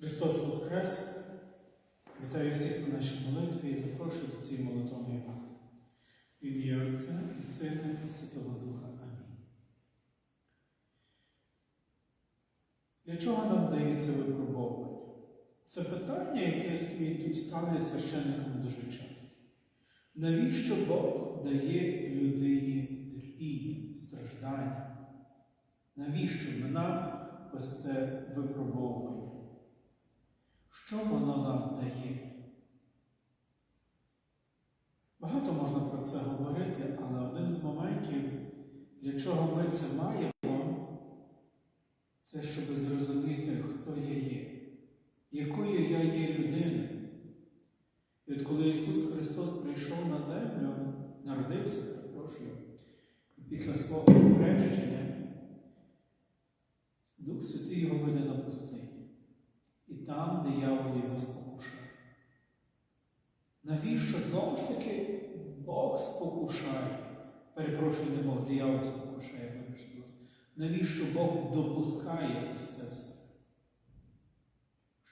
Христос Воскрес! Вітаю всіх на нашій молитві і запрошую до цієї молитовної акти. В ім'я Отця і Сина, і Святого Духа. Амінь. Для чого нам дається випробовування? Це питання, яке стоїть- ставлять священникам дуже часто. Навіщо Бог дає людині терпіння, страждання? Навіщо нам ось це випробовування? Що воно нам дає? Багато можна про це говорити, але один з моментів, для чого ми це маємо, це щоб зрозуміти, хто я є, якою я є людиною. І от коли Ісус Христос прийшов на землю, народився, перепрошую, після свого хрещення, Дух Святий його веде на пустині. І там диявол його спокушає. Навіщо знову ж таки Бог спокушає? Перепрошую, не Бог, диявол спокушає. Навіщо Бог допускає усе все?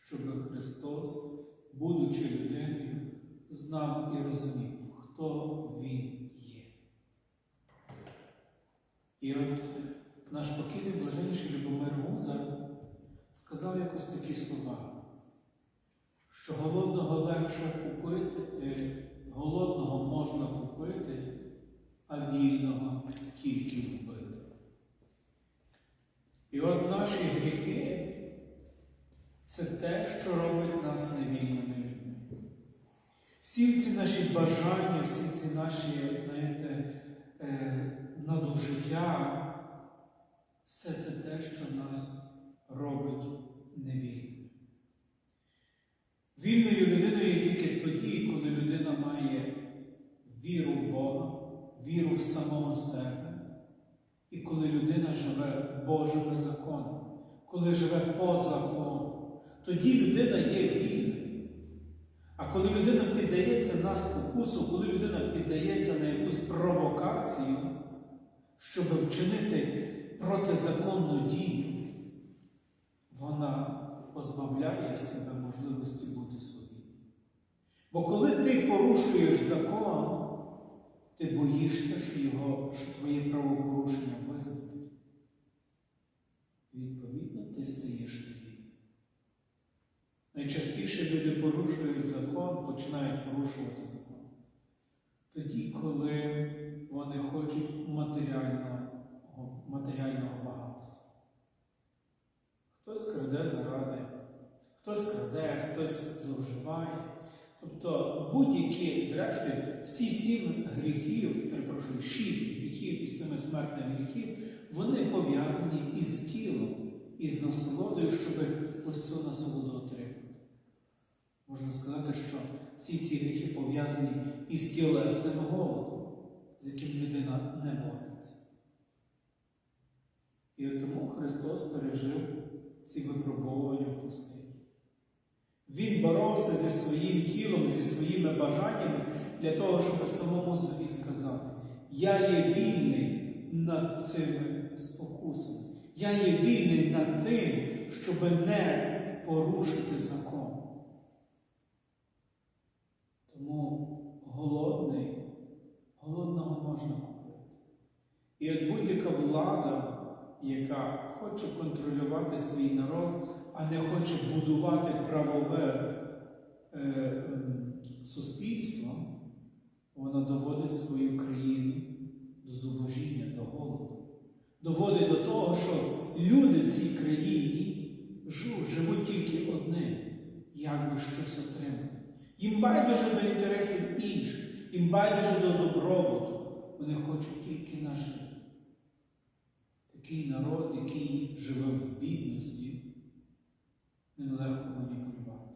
Щоб Христос, будучи людиною, знав і розумів, хто Він є. І от наш покійний блаженніший що голодного легше купити, е, голодного можна купити, а вільного тільки вбити. І от наші гріхи це те, що робить нас невільними людьми. Всі ці наші бажання, всі ці наші, знаєте, е, надужиття, все це те, що нас робить невільним. Вільною людиною є тільки тоді, коли людина має віру в Бога, віру в самого себе, і коли людина живе Божими законами, коли живе по закону, тоді людина є вільною. А коли людина піддається на спокусу, коли людина піддається на якусь провокацію, щоб вчинити протизаконну дію, вона позбавляє себе. Бо коли ти порушуєш закон, ти боїшся, що, його, що твоє правопорушення визнають. Відповідно, ти стаєш невільним. Найчастіше люди порушують закон, починають порушувати закон. Тоді, коли вони хочуть матеріального, матеріального багатства. Хтось краде заради, хтось краде, хтось зловживає. Тобто будь-які, зрештою, всі сім гріхів, перепрошую, шість гріхів і семи смертних гріхів, вони пов'язані із тілом, із насолодою, щоб ось цю насолоду отримати. Можна сказати, що всі ці гріхи пов'язані із тілесним голодом, з яким людина не бореться. І тому Христос пережив ці випробовування пустині. Він боровся зі своїм тілом, зі своїми бажаннями для того, щоб самому собі сказати, я є вільний над цими спокусами. Я є вільний над тим, щоб не порушити закон. Тому голодний, голодного можна купити. І от будь-яка влада, яка хоче контролювати свій народ, а не хоче будувати правове е, суспільство, вона доводить свою країну до зубожіння, до голоду. Доводить до того, що люди в цій країні живуть, тільки одним, як би щось отримати. Їм байдуже до інтересів інших, їм байдуже до добробуту. Вони хочуть тільки нажити. Такий народ, який живе в бідності, нелегко маніпулювати.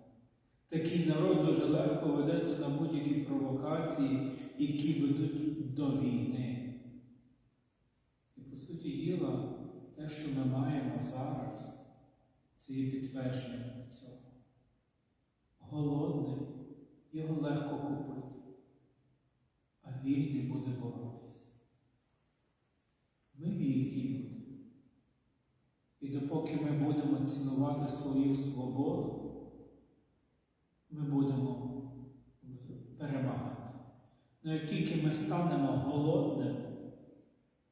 Такий народ дуже легко ведеться на будь-які провокації, які ведуть до війни. І, по суті діла, те, що ми маємо зараз, це є підтвердження цього. Голодний, його легко купити, а вільний буде боротися. Ми вільні люди. І допоки ми будемо цінувати свою свободу, ми будемо перемагати. Ну як тільки ми станемо голодними,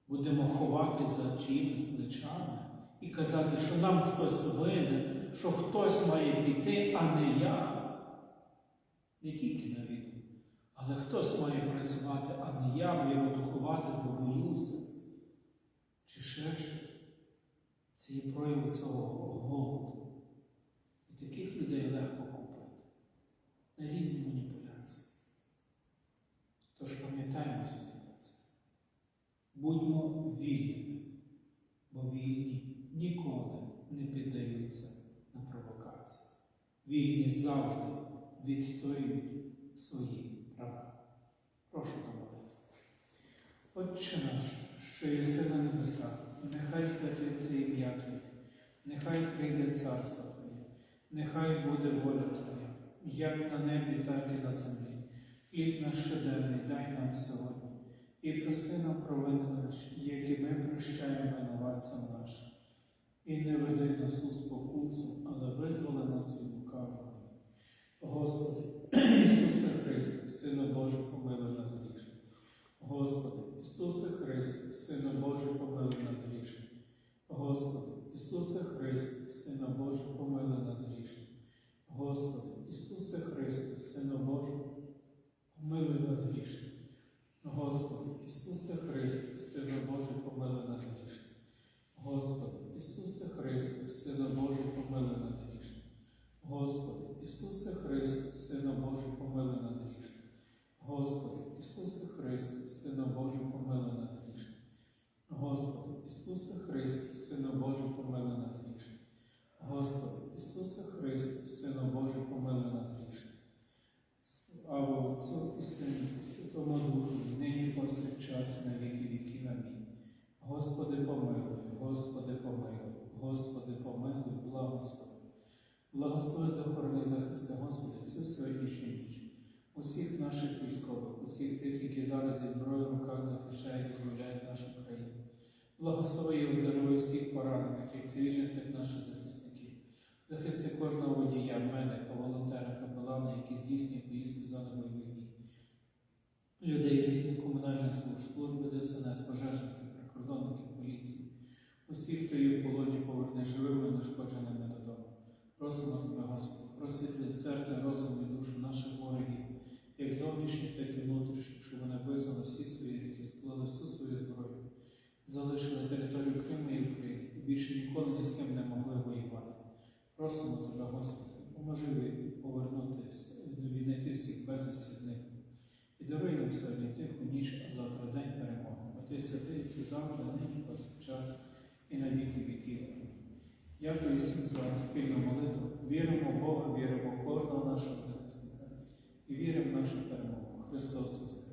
будемо ховатися за чиїмись плечами і казати, що нам хтось винен, що хтось має піти, а не я. Не тільки на війну, але хтось має працювати, а не я, бо я буду ховатись, бо боюся. Чи ще щось. Це є прояв цього голоду. І таких людей легко купити на різні маніпуляції. Тож пам'ятаємо собі про це. Будьмо вільними, бо вільні ніколи не піддаються на провокації. Вільні завжди відстоюють свої права. Прошу домовити. Отче наш, що єси на небесах, нехай святиться ім'я Твоє, нехай прийде царство Твоє, нехай буде воля Твоя, як на небі, так і на землі. Хліб наш щоденний дай нам сьогодні, і прости нам провини наші, які ми прощаємо винуватцям нашим. І не веди нас у спокусу, але визволи нас від лукавого. Господи, Ісусе Христе, Сину Божий, помилуй нас грішних. Господи, Ісусе Христе, Сину Божий, помили нас грішних. Господи, Ісусе Христе, Сина Божий, помили нас грішних. Господи, Ісусе Христе, Сина Божий, помили нас грішних. Господи, Ісусе Христе, Сину Божий, помилуй нас грішних. Господи, Ісусе Христе, Сину Божий, помилуй нас грішних. Господи, Ісусе Христе, Сину Божий, помилуй нас грішних. Господи, Ісусе Христе, Сину Божий, помилуй нас грішних. Господи, Ісусе Христе, Сину Божий, помилуй нас грішних. Господи, Ісусе Христе, Сину Божий, помилуй нас грішних. Слава Отцю і Сину, і Святому Духу, нині повсякчас, на віки віків. Амінь. Господи, помилуй, Господи, помилуй, Господи, помилуй, благослови. Благослови захорони захисти, Господи, цю сьогоднішню ніч. Усіх наших військових, усіх тих, які зараз зі зброєю в руках захищають і зволяють нашу країну. Благослови і оздоровуй всіх поранених, як цивільних, так наших захисників. Захисти кожного водія, медика, волонтера, капелана, які здійснюють поїздки в зони пожежників, прикордонників, поліції. Усіх, хто є в полоні, поверне живими і нашкодженими додому. Просимо Тебе, Господи, просвітли серця, розум і душу наших ворогів, як зовнішніх, так і внутрішніх, щоб вони визнали всі свої гріхи, склали всю свою зброю, залишили територію Криму і України і більше ніколи ні з ким не могли воювати. Просимо Тебе, Господи, поможи ви- повернути, вс- віднайти всіх безвісті зниклих. І даруй нам сьогодні тиху ніч, а завтра день перемоги. Отець святий, за нині, повсякчас і на віки віків. Дякую всім за спільну молитву. Віримо в Бога, віримо в кожного нашого захисника і віримо в нашу перемогу. Христос Воскрес!